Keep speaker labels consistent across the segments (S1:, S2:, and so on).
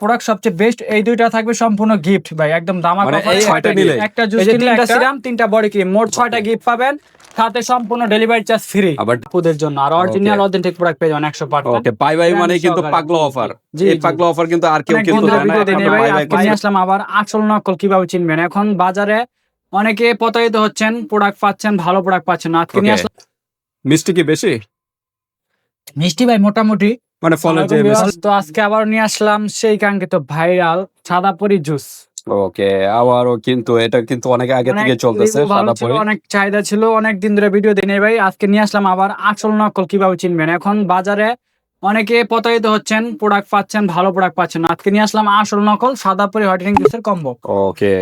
S1: Product সবচেয়ে best এই দুইটা থাকবে সম্পূর্ণ গিফট ভাই একদম দামা
S2: মানে
S1: ছয়টা
S2: একটা নিলে?
S1: একটা জুস কিনলে
S3: তিনটা
S1: একটা সিরাম তিনটা বডি ক্রিম মোট ছয়টা গিফট পাবেন। সাথে সম্পূর্ণ ডেলিভারি চার্জ ফ্রি
S2: আবার
S1: আপুদের জন্য আর অরিজিনাল অথেন্টিক প্রোডাক্ট পেয়ে যাবেন একশো পার্সেন্ট
S2: ওকে বাই বাই মানে কিন্তু। পাগলা অফার এই পাগলা অফার কিন্তু আর কেউ কিন্তু
S1: বন্ধুরা
S2: না।
S1: ভাই, আজকে আসলাম আবার আসল নকল কীভাবে চিনবেন? এখন বাজারে অনেকে প্রতারিত হচ্ছেন প্রোডাক্ট পাচ্ছেন ভালো প্রোডাক্ট পাচ্ছেন না। আজকে নিয়ে আসলাম
S2: মিষ্টি কি বেশি?
S1: মিষ্টি ভাই মোটামুটি।
S2: মানে ফলের যে।
S1: তো আজকে আবার নিয়ে আসলাম সেই কাঙ্ক্ষিত ভাইরাল সাদা পরি জুস।
S2: ওকে আবারও কিন্তু এটা কিন্তু অনেক আগে থেকে চলতেছে
S1: অনেক চাহিদা ছিল অনেক দিন ধরে ভিডিও দিই নাই ভাই। আজকে নিয়ে আসলাম আবার আসল নকল কীভাবে চিনবেন? এখন বাজারে অনেকে প্রতারিত হচ্ছেন প্রোডাক্ট পাচ্ছেন ভালো প্রোডাক্ট পাচ্ছেন আজকে নিয়ে আসলাম আসল নকল সাদা পরি হোয়াইটেনিং জুসের কম্বো
S2: ওকে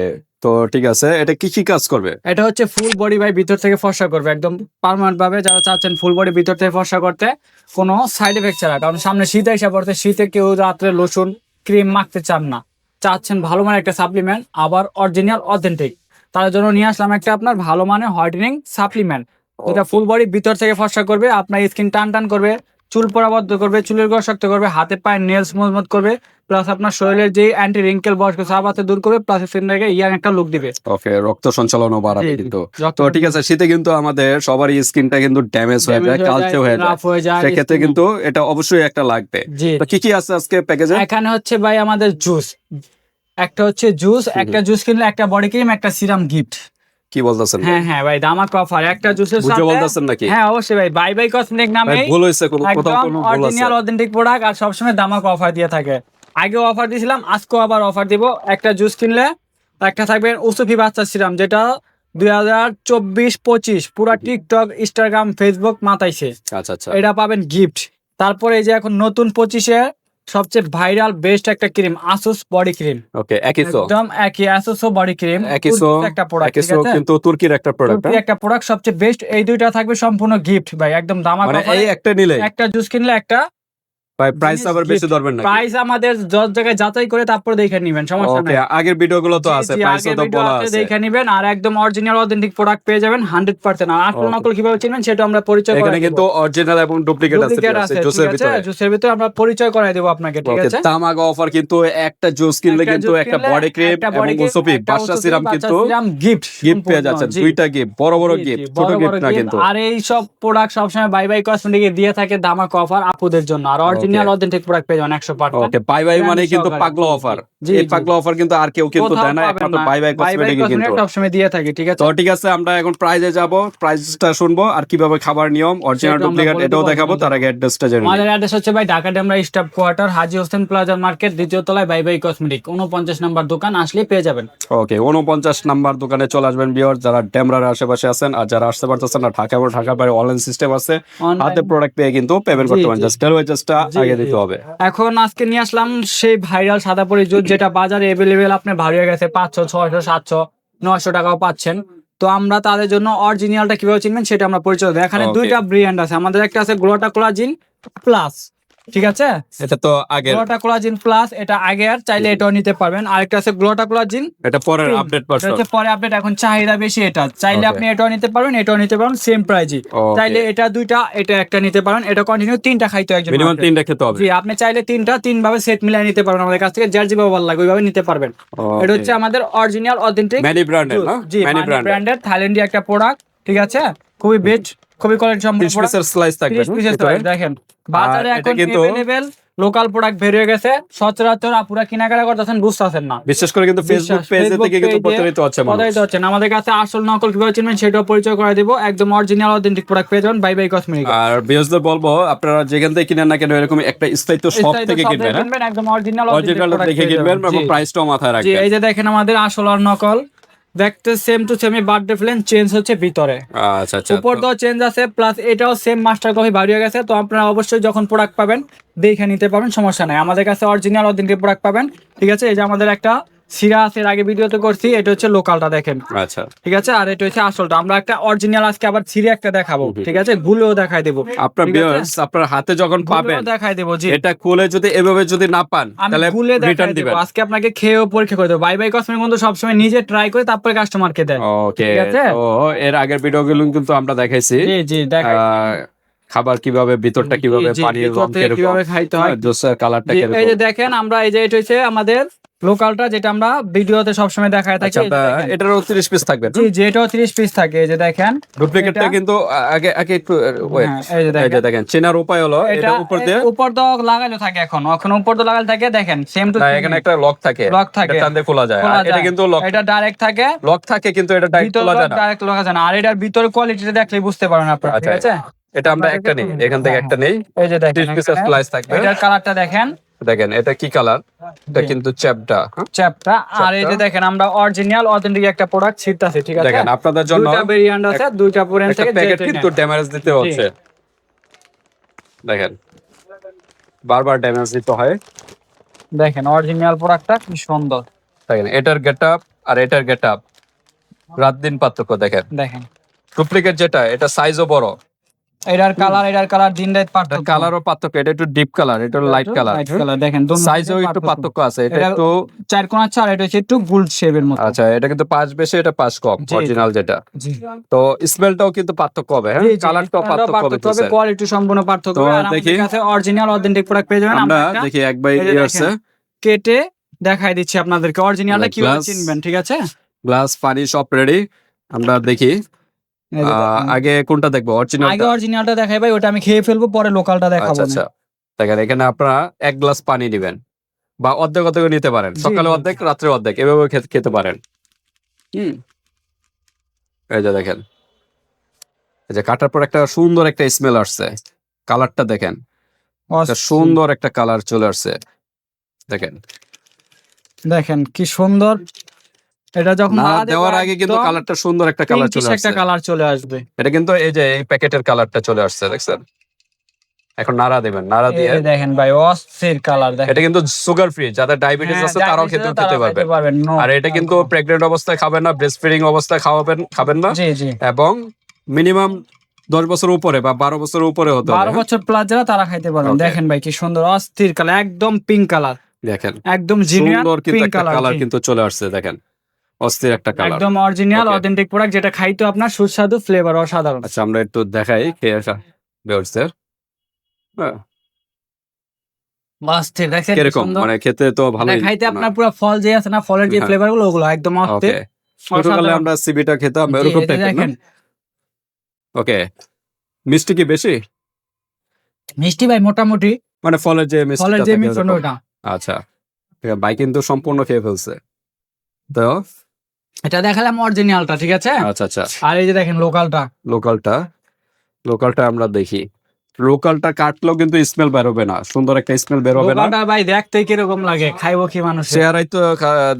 S2: তো ঠিক আছে এটা কি কি কাজ করবে?
S1: এটা হচ্ছে ফুল বডি ভাই ভিতর থেকে ফর্সা করবে একদম পার্মানেন্ট ভাবে যারা চাচ্ছেন ফুল বডি ভিতর থেকে ফর্সা করতে কোনো সাইড এফেক্ট ছাড়া। কারণ সামনে শীত এসে পড়তে শীতে কেউ রাত্রে লোশন ক্রিম মাখতে চান না। চাচ্ছেন ভালো মানের একটা সাপ্লিমেন্ট আবার অরিজিনাল অথেন্টিক তার জন্য নিয়ে আসলাম একটা আপনার ভালো মানের হোয়াইটেনিং সাপ্লিমেন্ট যেটা ফুল বডি ভিতর থেকে ফর্সা করবে আপনার স্কিন টান টান করবে চুল পরাবদ্ধ করবে চুলের গোড়া শক্ত করবে হাতে পায়ে নেলস মজবুত করবে প্লাস আপনার শরীরের যে অ্যান্টি রিঙ্কেল বয়স্ক সাপ আছে দূর করবে প্লাস স্কিনটাকে ইয়াং একটা লুক দিবে।
S2: ওকে রক্ত সঞ্চালনও বাড়াবে। কিন্তু। তো ঠিক আছে শীতে কিন্তু আমাদের সবারই স্কিনটা কিন্তু ড্যামেজ হয়ে যায় কালচে হয়ে যায়। সেক্ষেত্রে কিন্তু এটা অবশ্যই একটা লাগবে। তো কি কি আছে আজকে প্যাকেজে
S1: এখানে হচ্ছে ভাই আমাদের জুস একটা হচ্ছে জুস একটা জুস কিনলে একটা বডি ক্রিম একটা সিরাম গিফট
S2: কি বলতেছেন
S1: হ্যাঁ হ্যাঁ ভাই দামাক অফার একটা জুসের
S2: বুঝে
S1: সাথে
S2: বলতেছেন নাকি?
S1: হ্যাঁ অবশ্যই ভাই বাই বাই কসমেটিক নামে
S2: ভুল হয়েছে কোনো কোথাও কোনো ভুল আছে।
S1: অরিজিনাল অথেন্টিক প্রোডাক্ট আর সবসময় দামাক অফার দিয়ে থাকে। আগেও অফার দিয়েছিলাম আজকেও আবার অফার দিব। একটা জুস কিনলে একটা থাকবে উসুফি বাচ্চা সিরাম যেটা দুই হাজার চব্বিশ পঁচিশ পুরা টিকটক ইনস্টাগ্রাম ফেসবুক মাতাইছে।
S2: আচ্ছা আচ্ছা।
S1: এটা পাবেন গিফট তারপরে এই যে এখন নতুন পঁচিশে সবচেয়ে ভাইরাল বেস্ট একটা ক্রিম আসুস বডি ক্রিম
S2: ওকে একই তো
S1: একদম একই আসুস বডি ক্রিম
S2: একই সো
S1: একটা প্রোডাক্ট ঠিক
S2: কিন্তু তুর্কির একটা প্রোডাক্ট
S1: তুর্কি একটা প্রোডাক্ট সবচেয়ে বেস্ট এই দুইটা থাকবে সম্পূর্ণ গিফট ভাই একদম দামা
S2: মানে এই একটা নিলে।
S1: একটা জুস কিনলে একটা
S2: প্রাইস আবার বেশি ধরবেন না
S1: প্রাইস আমাদের যত জায়গায় যাচাই করে তারপর দেখে নিবেন সমস্যা নাই।
S2: আগের ভিডিওগুলো তো আছে
S1: আগের
S2: তো বলা
S1: আছে, দেখে নিবেন আর একদম অরিজিনাল অথেন্টিক প্রোডাক্ট পেয়ে যাবেন হান্ড্রেড পার্সেন্ট আর আসল নকল কীভাবে চিনবেন সেটা আমরা পরিচয়
S2: এখানে কিন্তু অরিজিনাল এবং ডুপ্লিকেট আছে জুসের ভিতরে।
S1: জুসের ভিতরে আমরা পরিচয় দেবো আপনাকে ঠিক আছে?
S2: অফার কিন্তু একটা জুস কিনলে কিন্তু একটা বডি ক্রিম এবং বাসা সিরাম কিন্তু
S1: gift
S2: গিফট পেয়ে যাচ্ছেন দুইটা গিফট বড় বড় গিফট ছোট গিফট না কিন্তু।
S1: আর এই সব প্রোডাক্ট সবসময় বাই বাই কসমেটিক দিয়ে থাকে দামাক অফার আপুদের জন্য। আর অরিজিনাল অথেন্টিক প্রোডাক্ট পেয়ে যাবেন একশো পার্সেন্ট
S2: ওকে বাই বাই মানে কিন্তু। পাগলা অফার এই। পাগলা অফার কিন্তু আর কেউ কিন্তু দেয় না একমাত্র বাই বাই কসমেটিক কিন্তু।
S1: দিয়ে থাকি ঠিক আছে?
S2: তো ঠিক আছে আমরা এখন প্রাইজে যাব। প্রাইসটা শুনব আর কীভাবে খাবার নিয়ম অরিজিনাল ডুপ্লিকেট এটাও দেখাবো তার আগে অ্যাড্রেসটা জেনে।
S1: আমাদের অ্যাড্রেস হচ্ছে ভাই Dhaka Demra staff quarter Haji Hossain plaza market দ্বিতীয় তলায় বাই বাই কসমেটিক উনপঞ্চাশ নাম্বার দোকান আসলে পেয়ে যাবেন।
S2: ওকে উনপঞ্চাশ নাম্বার দোকানে চলে আসবেন বিয়ার যারা ডেমরার আশেপাশে আছেন আর যারা আসতে পারতেছেন না ঢাকা এবং ঢাকার বাইরে অনলাইন সিস্টেম আছে হাতে প্রোডাক্ট পেয়ে কিন্তু পেমেন্ট করতে পারেন। জাস্ট ডেলিভারি আগে দিতে হবে।
S1: এখন আজকে নিয়ে আসলাম সেই ভাইরাল সাদা পরি জুস যেটা বাজারে এভেলেবেল আপনি ভারী হয়ে গেছে পাঁচশো ছয়শো সাতশো নয়শো টাকাও পাচ্ছেন। তো আমরা তাদের জন্য অরিজিনালটা কীভাবে চিনবেন সেটা আমরা পরিচয় দেবো। এখানে দুইটা ব্র্যান্ড আছে। আমাদের একটা আছে গ্লোটা কোলাজিন প্লাস ঠিক আছে?
S2: এটা তো আগে
S1: গ্লোটা কোলাজিন প্লাস এটা আগের চাইলে এটাও নিতে পারবেন। আরেকটা আছে গ্লোটা কোলাজিন
S2: এটা পরের। আপডেট
S1: এটা
S2: পারছ
S1: হচ্ছে পরে আপডেট এখন চাহিদা বেশি এটা। চাইলে আপনি এটাও নিতে পারবেন এটাও নিতে পারবেন সেম
S2: Okay.
S1: চাইলে এটা দুইটা এটা একটা নিতে পারেন এটা কন্টিনিউ তিনটা খাইতে একজন
S2: মিনিমাম তিনটা খেতে হবে।
S1: জি আপনি চাইলে তিনটা তিন ভাবে সেট মিলাই নিতে পারবেন আমাদের কাছ থেকে যার যেভাবে ভালো লাগে ওইভাবে নিতে পারবেন। এটা হচ্ছে আমাদের অরিজিনাল অথেন্টিক
S2: ম্যানি ব্র্যান্ডের না?
S1: জি
S2: ম্যানি ব্র্যান্ডের
S1: ব্র্যান্ডের থাইল্যান্ডি একটা প্রোডাক্ট ঠিক আছে? খুবই বেস্ট খুবই কোয়ালিটি সম্পন্ন
S2: তিরিশ পিসের স্লাইস থাকবে
S1: 30 পিসের
S2: ভিতরে।
S1: দেখেন বাজারে
S2: এটা
S1: এখন
S2: কিন্তু-
S1: अवेलेबल লোকাল প্রোডাক্ট বের হয়ে গেছে সচরাচর আপুরা কেনাকাটা করতেছেন বুঝতেছেন না
S2: বিশেষ করে কিন্তু ফেসবুক
S1: বিশ্বাস,
S2: পেজে
S1: Facebook
S2: থেকে কিন্তু
S1: page-এ
S2: প্রতারিত হচ্ছে মানুষ
S1: প্রতারিত হচ্ছেন আমাদের কাছে আসল নকল কিভাবে চিনবেন সেটাও পরিচয় করে দিব একদম অরিজিনাল অথেন্টিক প্রোডাক্ট পেয়ে যাবেন বাই বাই কসমেটিক
S2: আর বিয়সদের বলবো আপনারা যেখান থেকে কিনেন না কেন এরকম একটা স্থায়িত্ব শপ থেকে কিনবেন হ্যাঁ?
S1: কিনবেন একদম অরিজিনাল
S2: অরিজিনাল দেখে কিনবেন এবং প্রাইসটাও মাথায়
S1: জি
S2: রাখবেন
S1: এই যে দেখেন আমাদের আসল আর নকল দেখতে সেম টু সেম বার্থডে ফ্লেন চেঞ্জ হচ্ছে ভিতরে।
S2: আচ্ছা আচ্ছা
S1: উপর তো চেঞ্জ আছে প্লাস এটাও সেম মাস্টার কপি বাড়িয়ে গেছে তো আপনারা অবশ্যই যখন প্রোডাক্ট পাবেন দেখে নিতে পারবেন সমস্যা নাই। আমাদের কাছে অরিজিনাল অথেন্টিক প্রোডাক্ট পাবেন ঠিক আছে? এই যে আমাদের একটা সিরা আছে এর আগে ভিডিওতে করছি এটা হচ্ছে লোকালটা দেখেন।
S2: আচ্ছা।
S1: ঠিক আছে? আর এটা হচ্ছে আসলটা। আমরা একটা অরিজিনাল আজকে আবার সিরে একটা দেখাবো। ঠিক আছে? গুলোও দেখাই দেবো।
S2: আপনার? বিয়ার্স আপনার হাতে যখন পাবেন
S1: দেখাই দেবো জি।
S2: এটা খুলে যদি এভাবে যদি না পান তাহলে
S1: গুলে দেখাই
S2: রিটার্ন দিবেন।
S1: আজকে আপনাকে খেয়েও পরীক্ষা করে দেবো। বাই বাই কসমেটিক কিন্তু সবসময় নিজে ট্রাই করে তারপরে কাস্টমারকে দেয়
S2: ওকে
S1: ঠিক আছে?
S2: তো এর আগের ভিডিওগুলো কিন্তু আমরা দেখাইছি।
S1: জি জি দেখাই।
S2: খাবার কীভাবে ভিতরটা কীভাবে পানির রং
S1: কীভাবে খাইতে হয়।
S2: জুসের কালারটা
S1: জি, এই যে দেখেন আমরা এই যে এটা হচ্ছে আমাদের লোকালটা যেটা আমরা ভিডিওতে সবসময় দেখায় থাকি।
S2: এটারও 30 পিস থাকবে
S1: জি যেটাও 30 পিস থাকে এই যে দেখেন।
S2: ডুপ্লিকেটটা কিন্তু আগে আগে একটু
S1: হ্যাঁ, এই যে দেখেন।
S2: চেনার উপায় হলো এটা উপর দিয়ে
S1: উপর তো লাগাইলো থাকে এখন এখন উপর তো লাগাইলো থাকে দেখেন সেম টু
S2: এখানে একটা লক থাকে
S1: লক থাকে।
S2: এটা টান দিয়ে খোলা যায় আর এটা কিন্তু লক
S1: এটা ডাইরেক্ট থাকে।
S2: লক থাকে কিন্তু এটা ডাইরেক্ট খোলা যায় না।
S1: ডাইরেক্ট লগা যায় না আর এটার ভিতরে কোয়ালিটিটা দেখলেই বুঝতে পারেন আপনারা ঠিক
S2: আচ্ছা,
S1: আছে?
S2: এটা আমরা একটা নেই এখান থেকে একটা নেই
S1: এই যে দেখেন
S2: 30 পিসের
S1: এখানে
S2: স্লাইস থাকবে।
S1: এটার কালারটা দেখেন।
S2: দেখেন এটা কি কালার এটা কিন্তু চ্যাপটা হ্যাঁ?
S1: চ্যাপটা আর এই যে দেখেন আমরা অরিজিনাল অথেন্টিক একটা প্রোডাক্ট ছিটতাছি ঠিক আছে?
S2: দেখেন আপনাদের জন্য
S1: দুইটা ভেরিয়েন্ট আছে দুইটা পরেন থেকে
S2: প্যাকেট কিন্তু ড্যামেজ দিতে হচ্ছে। দেখেন বারবার ড্যামেজ দিতে হয়।
S1: দেখেন অরিজিনাল প্রোডাক্টটা কি সুন্দর।
S2: দেখেন এটার গেটআপ আর এটার গেট রাত দিন পার্থক্য দেখেন।
S1: দেখেন।
S2: ডুপ্লিকেট যেটা এটা সাইজও বড়।
S1: এটার কালার এটার কালার দিন রাত পার্থক্য।
S2: কালারও পার্থক্য এটা একটু ডিপ কালার এটা লাইট কালার
S1: লাইট কালার দেখেন
S2: সাইজেও একটু পার্থক্য। আছে এটা একটু
S1: চার কোণা চার এটা হচ্ছে একটু গোল্ড শেপের মতো।
S2: আচ্ছা এটা কিন্তু পাঁচ বেশি এটা পাঁচ কম। অরিজিনাল যেটা। তো স্মেলটাও কিন্তু পার্থক্য হবে হ্যাঁ? কালারটাও পার্থক্য হবে
S1: তবে কোয়ালিটি সম্পূর্ণ পার্থক্য হবে। আর আমাদের
S2: দেখি।
S1: কাছে অরিজিনাল অথেন্টিক প্রোডাক্ট পেয়ে যাবেন
S2: আমরা দেখি এক বাই ইয়ে
S1: দেখেন। কেটে দেখাই দিচ্ছি আপনাদেরকে। অরিজিনালটা কীভাবে চিনবেন ঠিক আছে?
S2: গ্লাস পানি সব রেডি আমরা দেখি। আগে কোনটা দেখব? অরিজিনাল
S1: আগে অরিজিনালটা দেখাই ভাই ওটা আমি খেয়ে ফেলব পরে লোকালটা দেখাবো
S2: আচ্ছা। আচ্ছা দেখেন এখানে আপনারা এক গ্লাস পানি দিবেন বা অর্ধেক অর্ধেক নিতে পারেন। সকালে অর্ধেক রাত্রে অর্ধেক এভাবে খেতে পারেন। হুম। এই যে দেখেন। এই যে কাটার পর একটা সুন্দর একটা স্মেল আসছে। কালারটা দেখেন। সুন্দর একটা কালার চলে আসছে। দেখেন।
S1: দেখেন কি সুন্দর। এটা যখন
S2: না দেওয়ার আগে কিন্তু কালারটা সুন্দর একটা কালার চলে
S1: একটা কালার চলে আসবে।
S2: এটা কিন্তু এই যে এই প্যাকেটের কালারটা চলে আসছে দেখছেন? এখন নাড়া দিবেন নাড়া দিয়ে
S1: দেখেন ভাই অস্থির কালার দেখেন।
S2: এটা কিন্তু সুগার ফ্রি যাদের ডায়াবেটিস
S1: হ্যাঁ,
S2: আছে তারাও খেতে খেতে
S1: পারবেন।
S2: আর এটা কিন্তু প্রেগনেন্ট অবস্থায় খাবেন না ব্রেস্ট ফিডিং অবস্থায় খাওয়াবেন খাবেন না।
S1: জি জি।
S2: এবং মিনিমাম দশ বছর উপরে বা বারো বছর উপরে হতে
S1: বারো
S2: হ্যাঁ?
S1: বছর প্লাস যারা তারা খাইতে পারবেন। দেখেন ভাই কি সুন্দর অস্থির কালার একদম পিঙ্ক কালার
S2: দেখেন
S1: একদম
S2: সুন্দর কিন্তু
S1: কালার
S2: কিন্তু চলে আসছে দেখেন। অস্থির একটা কালার
S1: একদম অরিজিনাল অথেন্টিক প্রোডাক্ট যেটা খাইতে আপনার সুস্বাদু ফ্লেভার অসাধারণ।
S2: আচ্ছা আমরা একটু দেখাই খেয়ে আসা ভিউয়ার্সদের হ্যাঁ,
S1: অস্থির দেখেন
S2: কীরকম? মানে খেতে তো ভালো
S1: মানে খাইতে আপনার পুরো ফল যে আছে না ফলের যে
S2: হ্যাঁ।
S1: ফ্লেভারগুলো ওগুলো একদম অস্থির
S2: ছোটকালে। আমরা সিবিটা খেতাম এরকম টাইপের
S1: দেখেন।
S2: ওকে মিষ্টি কি বেশি?
S1: মিষ্টি ভাই মোটামুটি।
S2: মানে ফলের যে মিষ্টি
S1: ফলের যে মিশ্রণ ওটা।
S2: আচ্ছা। ভাই কিন্তু সম্পূর্ণ খেয়ে ফেলছে। তো
S1: এটা দেখালাম অরিজিনালটা ঠিক আছে?
S2: আচ্ছা আচ্ছা।
S1: আর এই যে দেখেন লোকালটা
S2: লোকালটা লোকালটা আমরা দেখি। লোকালটা কাটলেও কিন্তু স্মেল বেরোবে না সুন্দর একটা স্মেল বেরোবে না।
S1: লোকালটা ভাই দেখতে কীরকম লাগে খাইবো কি মানুষ
S2: চেহারাই তো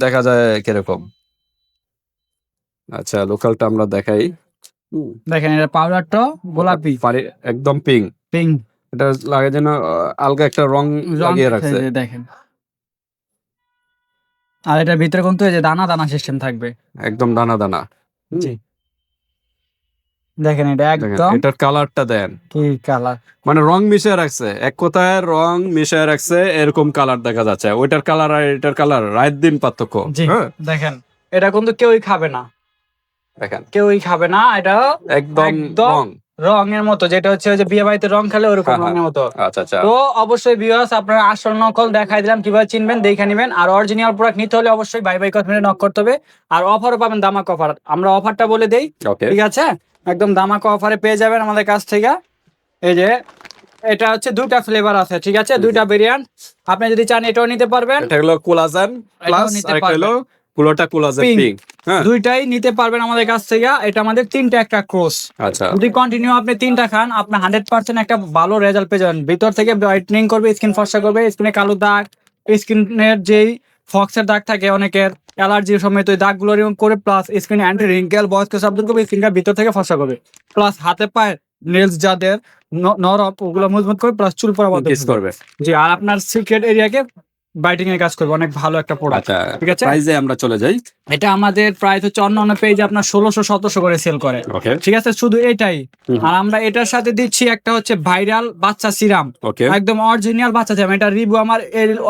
S2: দেখা যায় কীরকম। আচ্ছা লোকালটা আমরা দেখাই।
S1: দেখেন এটা পাউডারটা গোলাপি।
S2: একদম পিঙ্ক
S1: পিঙ্ক
S2: এটা লাগে যেন আলগা একটা রং লাগিয়ে রাখছে।
S1: দেখেন। আর এটার ভিতরে কিন্তু এই যে দানা দানা সিস্টেম থাকবে।
S2: একদম দানা দানা।
S1: জি। দেখেন এটা একদম
S2: এটার কালারটা দেন।
S1: কি কালার
S2: মানে রং মিশিয়ে রাখছে। এক কথায় রং মিশিয়ে রাখছে এরকম কালার দেখা যাচ্ছে। ওইটার কালার আর এটার কালার রাত দিন পার্থক্য। হ্যাঁ।
S1: দেখেন এটা কিন্তু কেউই খাবে না।
S2: দেখেন।
S1: কেউই খাবে না এটা
S2: একদম
S1: একদম
S2: রং।
S1: রঙের মতো যেটা হচ্ছে ওই যে বিয়ে বাড়িতে রং খেলে ওরকম
S2: হ্যাঁ, হ্যাঁ।
S1: রঙের মতো।
S2: আচ্ছা আচ্ছা।
S1: তো অবশ্যই ভিউয়ার্স আপনারা আসল নকল দেখাই দিলাম কীভাবে চিনবেন দেখে নেবেন। আর অরিজিনাল প্রোডাক্ট নিতে হলে অবশ্যই বাই বাই কসমেটিক নক করতে হবে। আর অফারও পাবেন দামাক অফার আমরা অফারটা বলে দেই। ঠিক আছে? একদম দামাক অফারে পেয়ে যাবেন আমাদের কাছ থেকে। এই যে এটা হচ্ছে দুইটা ফ্লেভার আছে ঠিক আছে? দুইটা ভেরিয়েন্ট আপনি যদি চান এটাও নিতে পারবেন।
S2: এটা হলো কোলাজেন প্লাস আর হলো কোলাজেন
S1: Pink।
S2: পিঙ্ক হ্যাঁ।
S1: দুইটাই নিতে পারবেন আমাদের কাছ থেকে। এটা আমাদের তিনটা একটা ক্রোস
S2: আচ্ছা।
S1: যদি কন্টিনিউ আপনি তিনটা খান আপনি হান্ড্রেড পার্সেন্ট একটা ভালো রেজাল্ট পেয়ে যাবেন। ভিতর থেকে ব্রাইটনিং করবে স্কিন ফর্সা করবে স্কিনে কালো দাগ স্কিনের যেই ফক্সের দাগ থাকে অনেকের অ্যালার্জির সময় তো ওই দাগগুলো রিমুভ করে প্লাস স্কিনে অ্যান্টি রিঙ্কেল বয়স্ক শব্দ করবে স্কিনটা ভিতর থেকে ফর্সা করবে। প্লাস হাতে পায়ে নেলস যাদের নরম ওগুলো মজবুত করবে প্লাস চুল করবে।
S2: করবে।
S1: জি আর আপনার সিক্রেট এরিয়াকে ব্রাইটিং এর কাজ করবে অনেক ভালো একটা প্রোডাক্ট
S2: আচ্ছা
S1: ঠিক আছে?
S2: প্রাইজে আমরা চলে যাই।
S1: এটা আমাদের প্রাইস হচ্ছে অন্যান্য পেজে আপনার ষোলোশো সতেরোশো করে সেল করে। ঠিক আছে? শুধু এটাই। আর আমরা এটার সাথে দিচ্ছি একটা হচ্ছে ভাইরাল বাচ্চা সিরাম একদম অরিজিনাল বাচ্চা সিরাম এটা রিভিউ আমার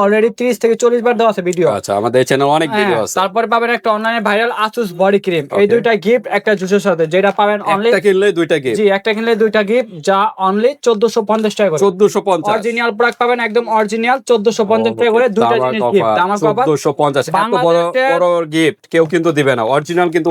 S1: অলরেডি তিরিশ থেকে চল্লিশ বার দেওয়া আছে ভিডিও
S2: আচ্ছা আমাদের চ্যানেল অনেক ভিডিও আছে।
S1: তারপরে পাবেন একটা অনলাইনে ভাইরাল আসুস বডি ক্রিম এই দুইটা গিফট একটা জুসের সাথে যেটা পাবেন অনলি
S2: একটা কিনলে দুইটা গিফট
S1: জি একটা কিনলে দুইটা গিফট যা অনলি চোদ্দশো পঞ্চাশ টাকা করে।
S2: চোদ্দশো পঞ্চাশ।
S1: অরিজিনাল প্রোডাক্ট পাবেন একদম অরিজিনাল চোদ্দশো পঞ্চাশ টাকা করে। দুইটা জিনিস গিফট আমার বাবা
S2: চোদ্দশো পঞ্চাশ এত বড় বড় গিফট কেউ কিন্তু দিবে না অরিজিনাল কিন্তু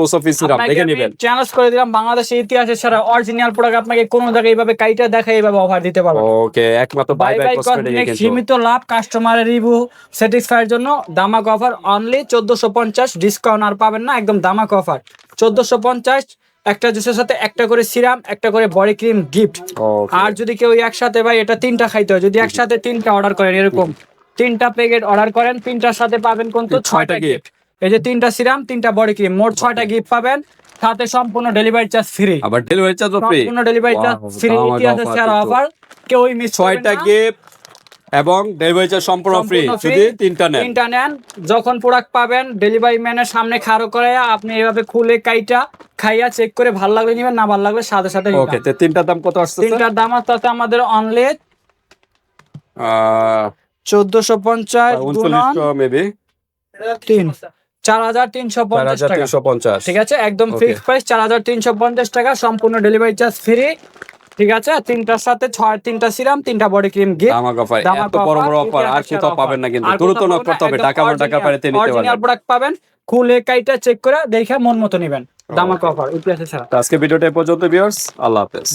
S2: দেখে নেবেন।
S1: চ্যালেঞ্জ করে দিলাম বাংলাদেশের ইতিহাসে সারা অরিজিনাল প্রোডাক্ট আপনাকে কোনো জায়গায় এইভাবে কাইটা দেখা এইভাবে অফার দিতে পারব
S2: ওকে একমাত্র buy
S1: buy
S2: buy
S1: buy
S2: cosmetic
S1: cosmetic
S2: কিন্তু।
S1: সীমিত লাভ কাস্টমারের রিভিউ স্যাটিসফাইয়ের জন্য দামাক অফার অনলি চোদ্দশো পঞ্চাশ ডিসকাউন্ট আর পাবেন না একদম দামাক অফার চোদ্দশো পঞ্চাশ একটা জুসের সাথে একটা করে সিরাম একটা করে বডি ক্রিম গিফট আর যদি কেউ একসাথে ভাই এটা তিনটা খাইতে হয় যদি একসাথে তিনটা অর্ডার করেন এরকম। তিনটা প্যাকেট অর্ডার করেন তিনটার সাথে পাবেন কোন তো
S2: ছয়টা
S1: গিফট এই যে তিনটা সিরাম তিনটা বডি ক্রিম মোট ছয়টা গিফট পাবেন। সাথে সম্পূর্ণ ডেলিভারি চার্জ ফ্রি
S2: আবার ডেলিভারি চার্জ ফ্রি
S1: সম্পূর্ণ ডেলিভারি চার্জ ফ্রি ইতিহাসে সেরা
S2: কিন্তু।
S1: অফার কেউই মিস
S2: ছয়টা গিফট এবং ডেলিভারি চার্জ সম্পূর্ণ ফ্রি যদি তিনটা নেন।
S1: তিনটা নেন যখন প্রোডাক্ট পাবেন ডেলিভারি ম্যানের সামনে খাড়ো করে আপনি এভাবে খুলে কাইটা খাইয়া চেক করে ভালো লাগলে নিবেন না ভালো লাগলে সাথে সাথে নিবেন।
S2: ওকে তো তিনটার দাম কত আসছে
S1: তিনটার দাম আসতে আমাদের অনলি চোদ্দশো পঞ্চাশ
S2: উনচল্লিশশো মেবি
S1: তিন। চার হাজার তিনশো পঞ্চাশ। টাকা ঠিক আছে? একদম প্রাইস চার হাজার তিনশো পঞ্চাশ টাকা সম্পূর্ণ ডেলিভারি চার্জ ফ্রি ঠিক আছে? তিনটার সাথে ছয় তিনটা সিরাম তিনটা বডি ক্রিম গিফট
S2: দামাক অফার এত বড় বড় অফার আর কোথাও পাবেন না কিন্তু। দ্রুত নক
S1: পাবেন
S2: করতে
S1: না,
S2: হবে টাকা আমার টাকা পারে নিতে
S1: অরিজিনাল প্রোডাক্ট পাবেন খুলে কাইটা চেক করে দেখে মন মতো নেবেন। দামাক অফার ইতিহাসে ছাড়া।
S2: আজকে ভিডিওটা পর্যন্ত ভিউয়ার্স আল্লাহ হাফেজ।